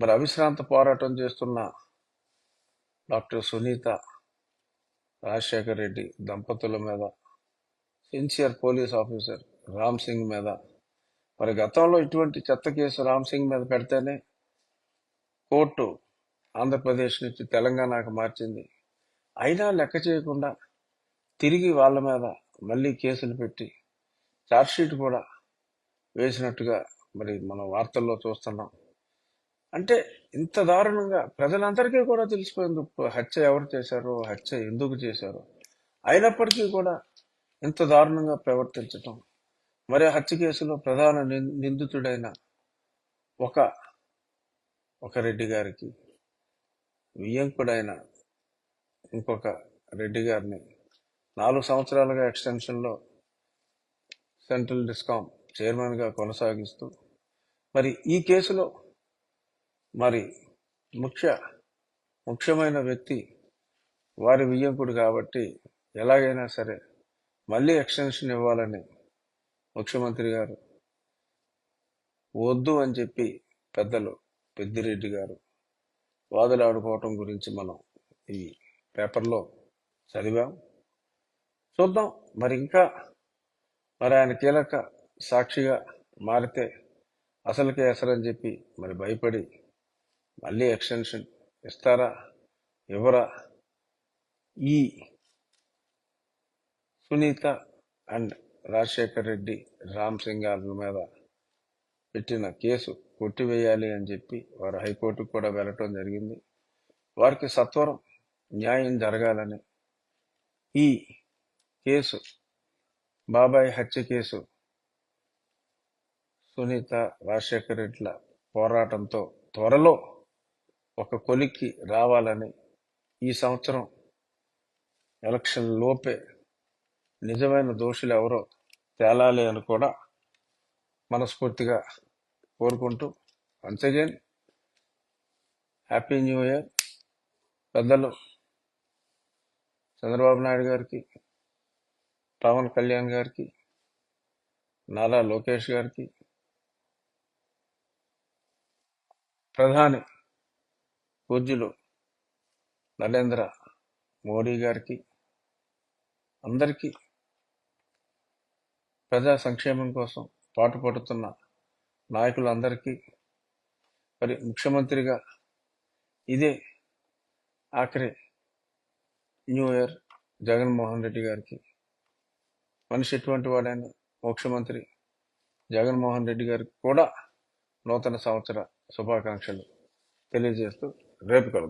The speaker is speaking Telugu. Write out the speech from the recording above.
మరి అవిశ్రాంత పోరాటం చేస్తున్న డాక్టర్ సునీత రాజశేఖర రెడ్డి దంపతుల మీద sincere police officer Ram Singh మీద. మరి గతంలో ఇటువంటి చెత్త కేసు రామ్ సింగ్ మీద పెడితేనే కోర్టు ఆంధ్రప్రదేశ్ నుంచి తెలంగాణకు మార్చింది. అయినా లెక్క చేయకుండా తిరిగి వాళ్ళ మీద మళ్ళీ కేసులు పెట్టి ఛార్జ్షీట్ కూడా వేసినట్టుగా మరి మనం వార్తల్లో చూస్తున్నాం. అంటే ఇంత దారుణంగా ప్రజలందరికీ కూడా తెలిసిపోయింది హత్య ఎవరు చేశారో హత్య ఎందుకు చేశారో. అయినప్పటికీ కూడా ఇంత దారుణంగా ప్రవర్తించటం మరి హత్య కేసులో ప్రధాన నిందితుడైన ఒక ఒక రెడ్డి గారికి వియ్యంకుడైన ఇంకొక రెడ్డి గారిని నాలుగు సంవత్సరాలుగా ఎక్స్టెన్షన్లో సెంట్రల్ డిస్కామ్ చైర్మన్గా కొనసాగిస్తూ మరి ఈ కేసులో మరి ముఖ్య ముఖ్యమైన వ్యక్తి వారి వియ్యంకుడు కాబట్టి ఎలాగైనా సరే మళ్ళీ ఎక్స్టెన్షన్ ఇవ్వాలని ముఖ్యమంత్రి గారు వద్దు అని చెప్పి పెద్దలు పెద్దిరెడ్డి గారు వాదులాడుకోవటం గురించి మనం ఈ పేపర్లో చదివాం. చూద్దాం. మరి ఇంకా మరి ఆయన కీలక సాక్షిగా మారితే అసలుకే అసలని చెప్పి మరి భయపడి మళ్ళీ ఎక్స్టెన్షన్ ఇస్తారా? ఇవ్వరా? ఈ సునీత అండ్ రాజశేఖర్ రెడ్డి రామ్ సింగ్ మీద పెట్టిన కేసు కొట్టివేయాలి అని చెప్పి వారు హైకోర్టుకు కూడా వెళ్ళటం జరిగింది. వారికి సత్వరం న్యాయం జరగాలని ఈ కేసు బాబాయ్ హత్య కేసు సునీత రాజశేఖర్ రెడ్డిల పోరాటంతో త్వరలో ఒక కొలిక్కి రావాలని ఈ సంవత్సరం ఎలక్షన్ లోపే నిజమైన దోషులు ఎవరో తేలాలి అని కూడా మనస్ఫూర్తిగా కోరుకుంటూ once again happy new year పెద్దలు చంద్రబాబు నాయుడు గారికి పవన్ కళ్యాణ్ గారికి నారా లోకేష్ గారికి ప్రధాని పూజ్యులు నరేంద్ర మోడీ గారికి అందరికీ ప్రజా సంక్షేమం కోసం పాటుపడుతున్న నాయకులందరికీ మరి ముఖ్యమంత్రిగా ఇదే ఆఖరి న్యూ ఇయర్ జగన్మోహన్ రెడ్డి గారికి మనిషి ఎటువంటి వాడైన ముఖ్యమంత్రి జగన్మోహన్ రెడ్డి గారికి కూడా నూతన సంవత్సర శుభాకాంక్షలు తెలియజేస్తూ रेप कर